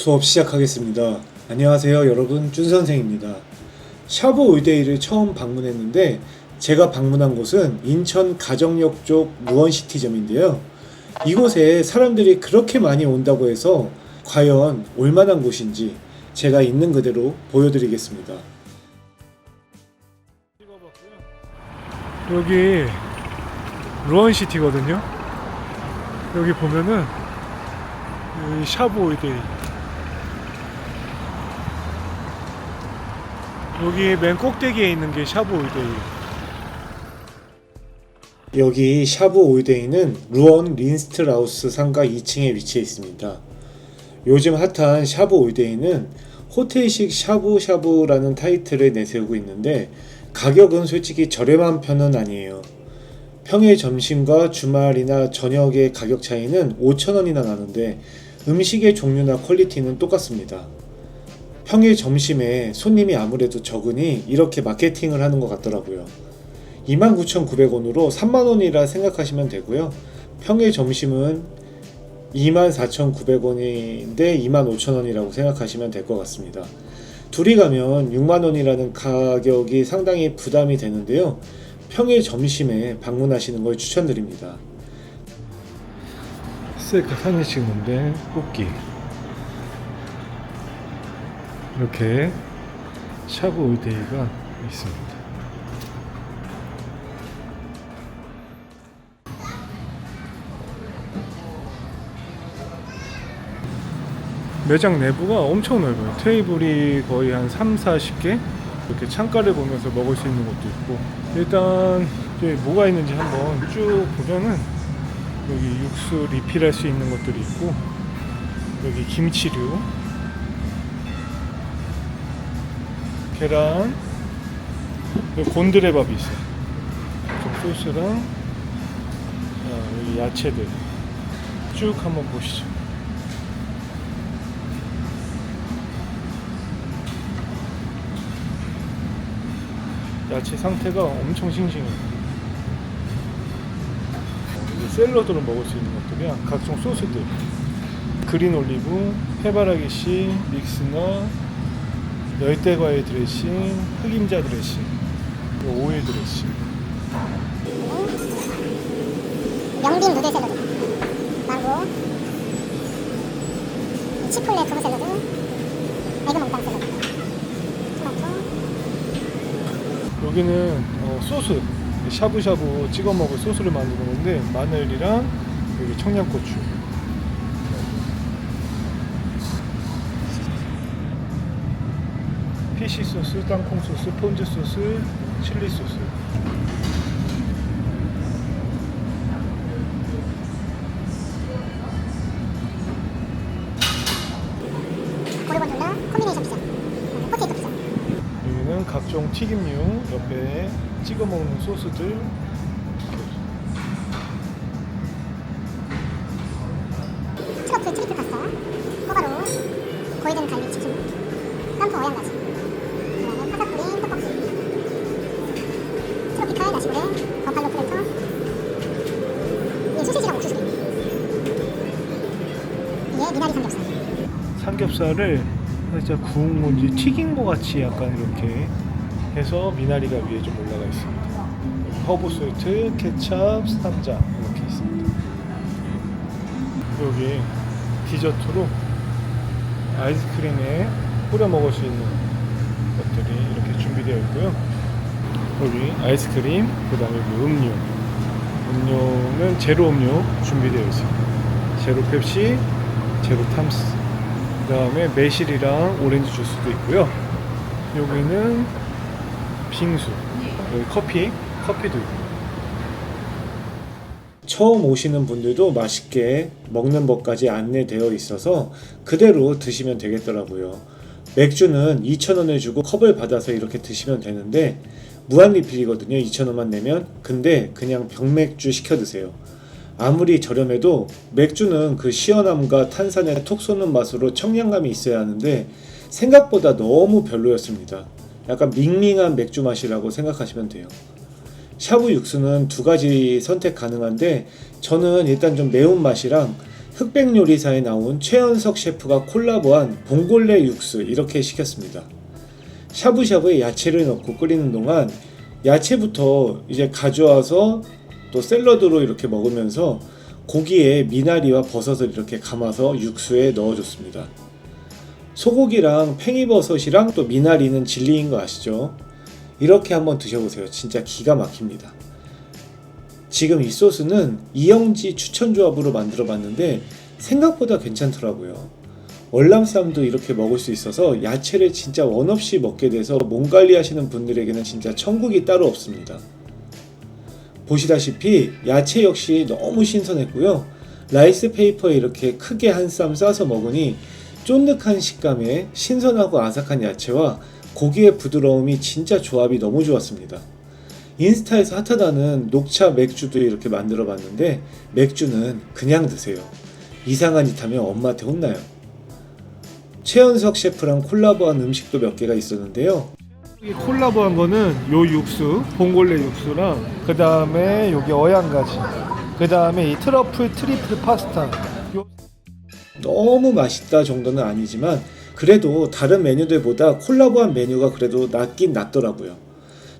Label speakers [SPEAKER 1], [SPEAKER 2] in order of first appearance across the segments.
[SPEAKER 1] 수업 시작하겠습니다. 안녕하세요 여러분 준 선생입니다. 샤브 올데이를 처음 방문했는데 제가 방문한 곳은 인천 가정역 쪽 무원시티점인데요. 이곳에 사람들이 그렇게 많이 온다고 해서 과연 올만한 곳인지 제가 있는 그대로 보여드리겠습니다.
[SPEAKER 2] 여기 루원시티거든요. 여기 보면은 이 샤브 올데 여기 맨 꼭대기에 있는 게 샤브 올데이
[SPEAKER 1] 여기 샤브 올데이는 루원 린스트라우스 상가 2층에 위치해 있습니다. 요즘 핫한 샤브 올데이는 호텔식 샤브샤브라는 타이틀을 내세우고 있는데 가격은 솔직히 저렴한 편은 아니에요. 평일 점심과 주말이나 저녁의 가격 차이는 5,000원이나 나는데 음식의 종류나 퀄리티는 똑같습니다. 평일 점심에 손님이 아무래도 적으니 이렇게 마케팅을 하는 것 같더라고요. 29,900원으로 3만원이라 생각하시면 되고요. 평일 점심은 24,900원인데 25,000원이라고 생각하시면 될 것 같습니다. 둘이 가면 6만원이라는 가격이 상당히 부담이 되는데요. 평일 점심에 방문하시는 걸 추천드립니다.
[SPEAKER 2] 셀카 사진 찍는데 뽑기 이렇게 샤브 올데이가 있습니다. 매장 내부가 엄청 넓어요. 테이블이 거의 한 3, 40개? 이렇게 창가를 보면서 먹을 수 있는 것도 있고 일단 이제 뭐가 있는지 한번 쭉 보면은 여기 육수 리필할 수 있는 것들이 있고 여기 김치류 계란 여기 곤드레 밥이 있어요. 좀 소스랑 아, 야채들. 쭉 한번 보시죠. 야채 상태가 엄청 싱싱해요. 샐러드로 먹을 수 있는 것들이야 각종 소스들. 그린 올리브, 해바라기 씨, 믹스너, 열대과일 드레싱, 흑임자 드레싱, 오일 드레싱.
[SPEAKER 3] 영빈 누들 샐러드. 망고. 치폴레 두부 샐러드. 에그 몽땅 샐러드. 토마토.
[SPEAKER 2] 여기는 어, 소스. 샤브샤브 찍어 먹을 소스를 만드는 건데 마늘이랑 여기 청양고추 피시 소스, 땅콩 소스, 폰즈 소스, 칠리 소스.
[SPEAKER 3] 고르곤졸라 콤비네이션 피자. 포테이토 피자.
[SPEAKER 2] 여기는 각종 튀김류 옆에 찍어 먹는 소스들.
[SPEAKER 3] 트러플 트리플 파스타 호바로 골든 갈릭 치킨 깜포 어양가지
[SPEAKER 2] 삼겹살을 살짝 구운 건지 튀긴 것 같이 약간 이렇게 해서 미나리가 위에 좀 올라가 있습니다. 허브 소이트, 케찹, 스탐자 이렇게 있습니다. 여기 디저트로 아이스크림에 뿌려 먹을 수 있는 것들이 이렇게 준비되어 있고요. 여기 아이스크림, 그 다음에 여기 음료. 음료는 제로 음료 준비되어 있습니다. 제로 펩시, 제로 탐스. 그 다음에 매실이랑 오렌지 주스도 있고요. 여기는 빙수, 여기 커피, 커피도 있고.
[SPEAKER 1] 처음 오시는 분들도 맛있게 먹는 법까지 안내되어 있어서 그대로 드시면 되겠더라고요. 맥주는 2,000원을 주고 컵을 받아서 이렇게 드시면 되는데 무한 리필이거든요. 2,000원만 내면. 근데 그냥 병맥주 시켜 드세요. 아무리 저렴해도 맥주는 그 시원함과 탄산에 톡 쏘는 맛으로 청량감이 있어야 하는데 생각보다 너무 별로였습니다. 약간 밍밍한 맥주 맛이라고 생각하시면 돼요. 샤브 육수는 두 가지 선택 가능한데 저는 일단 좀 매운 맛이랑 흑백 요리사에 나온 최연석 셰프가 콜라보한 봉골레 육수 이렇게 시켰습니다. 샤브샤브에 야채를 넣고 끓이는 동안 야채부터 이제 가져와서 또 샐러드로 이렇게 먹으면서 고기에 미나리와 버섯을 이렇게 감아서 육수에 넣어줬습니다. 소고기랑 팽이버섯이랑 또 미나리는 진리인 거 아시죠? 이렇게 한번 드셔보세요. 진짜 기가 막힙니다. 지금 이 소스는 이영지 추천 조합으로 만들어 봤는데 생각보다 괜찮더라고요. 월남쌈도 이렇게 먹을 수 있어서 야채를 진짜 원 없이 먹게 돼서 몸 관리하시는 분들에게는 진짜 천국이 따로 없습니다. 보시다시피 야채 역시 너무 신선했고요. 라이스 페이퍼에 이렇게 크게 한 쌈 싸서 먹으니 쫀득한 식감에 신선하고 아삭한 야채와 고기의 부드러움이 진짜 조합이 너무 좋았습니다. 인스타에서 핫하다는 녹차 맥주도 이렇게 만들어 봤는데 맥주는 그냥 드세요. 이상한 짓 하면 엄마한테 혼나요. 최연석 셰프랑 콜라보한 음식도 몇 개가 있었는데요.
[SPEAKER 2] 이 콜라보한 거는 요 육수, 봉골레 육수랑 그 다음에 여기 어양가지, 그 다음에 이 트러플 트리플 파스타. 요
[SPEAKER 1] 너무 맛있다 정도는 아니지만 그래도 다른 메뉴들보다 콜라보한 메뉴가 그래도 낫긴 낫더라고요.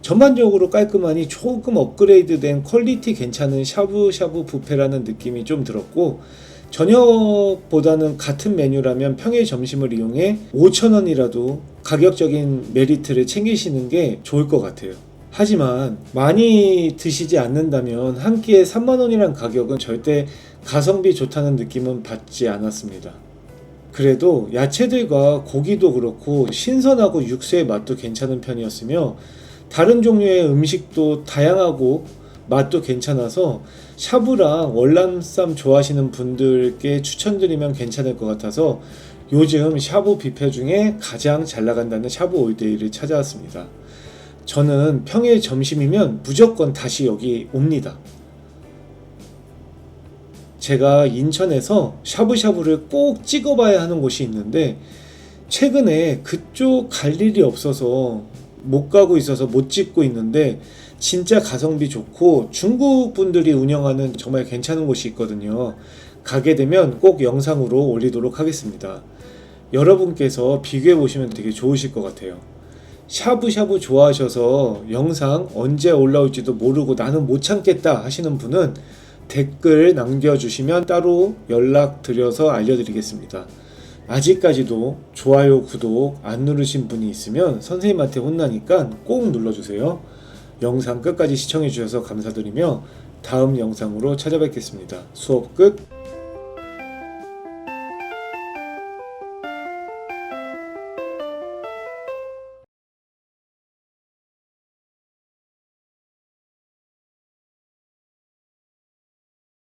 [SPEAKER 1] 전반적으로 깔끔하니 조금 업그레이드된 퀄리티 괜찮은 샤브샤브 뷔페라는 느낌이 좀 들었고 저녁보다는 같은 메뉴라면 평일 점심을 이용해 5,000원이라도 가격적인 메리트를 챙기시는 게 좋을 것 같아요. 하지만 많이 드시지 않는다면 한 끼에 3만원이란 가격은 절대 가성비 좋다는 느낌은 받지 않았습니다. 그래도 야채들과 고기도 그렇고 신선하고 육수의 맛도 괜찮은 편이었으며 다른 종류의 음식도 다양하고 맛도 괜찮아서 샤브랑 월남쌈 좋아하시는 분들께 추천드리면 괜찮을 것 같아서 요즘 샤브 뷔페 중에 가장 잘 나간다는 샤브 올데이를 찾아왔습니다. 저는 평일 점심이면 무조건 다시 여기 옵니다. 제가 인천에서 샤브샤브를 꼭 찍어봐야 하는 곳이 있는데 최근에 그쪽 갈 일이 없어서 못 가고 있어서 못 찍고 있는데 진짜 가성비 좋고 중국 분들이 운영하는 정말 괜찮은 곳이 있거든요. 가게 되면 꼭 영상으로 올리도록 하겠습니다. 여러분께서 비교해 보시면 되게 좋으실 것 같아요. 샤브샤브 좋아하셔서 영상 언제 올라올지도 모르고 나는 못 참겠다 하시는 분은 댓글 남겨주시면 따로 연락드려서 알려드리겠습니다. 아직까지도 좋아요, 구독 안 누르신 분이 있으면 선생님한테 혼나니까 꼭 눌러주세요. 영상 끝까지 시청해주셔서 감사드리며 다음 영상으로 찾아뵙겠습니다. 수업 끝!